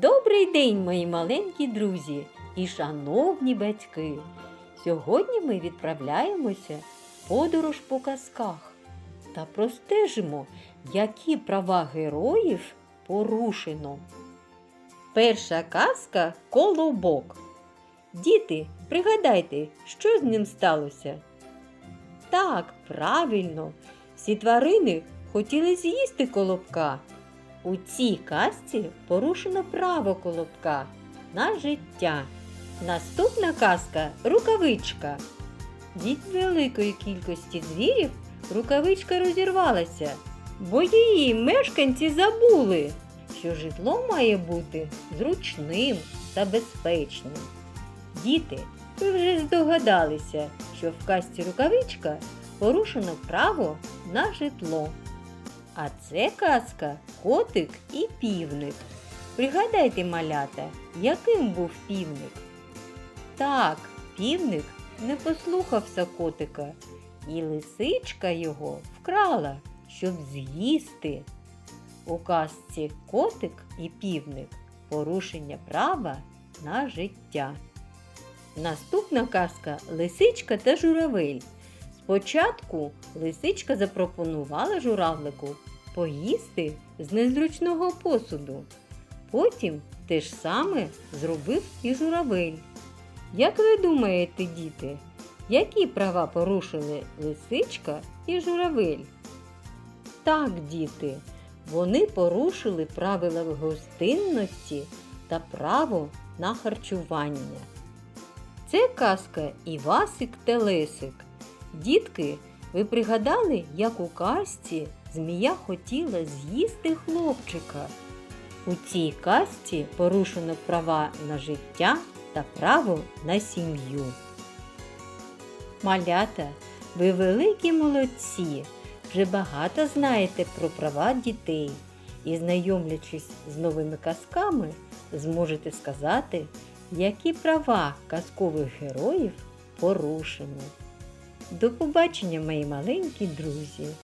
Добрий день, мої маленькі друзі і шановні батьки! Сьогодні ми відправляємося в подорож по казках та простежимо, які права героїв порушено. Перша казка Колобок. Діти, пригадайте, що з ним сталося? Так, правильно, всі тварини хотіли з'їсти колобка. У цій казці порушено право колобка на життя. Наступна казка рукавичка. Від великої кількості звірів рукавичка розірвалася, бо її мешканці забули, що житло має бути зручним та безпечним. Діти, ви вже здогадалися, що в казці рукавичка порушено право на житло. А це казка Котик і півник. Пригадайте, малята, яким був півник? Так, півник не послухався котика, і лисичка його вкрала, щоб з'їсти. У казці Котик і півник порушення права на життя. Наступна казка Лисичка та журавель. Спочатку лисичка запропонувала журавлику поїсти з незручного посуду. Потім те ж саме зробив і журавель. Як ви думаєте, діти, які права порушили лисичка і журавель? Так, діти, вони порушили правила гостинності та право на харчування. Це казка Івасик та Лесик. Дітки, ви пригадали, як у казці змія хотіла з'їсти хлопчика? У цій казці порушено права на життя та право на сім'ю. Малята, ви великі молодці! Вже багато знаєте про права дітей і, знайомлячись з новими казками, зможете сказати, які права казкових героїв порушено. До побачення, мої маленькі друзі!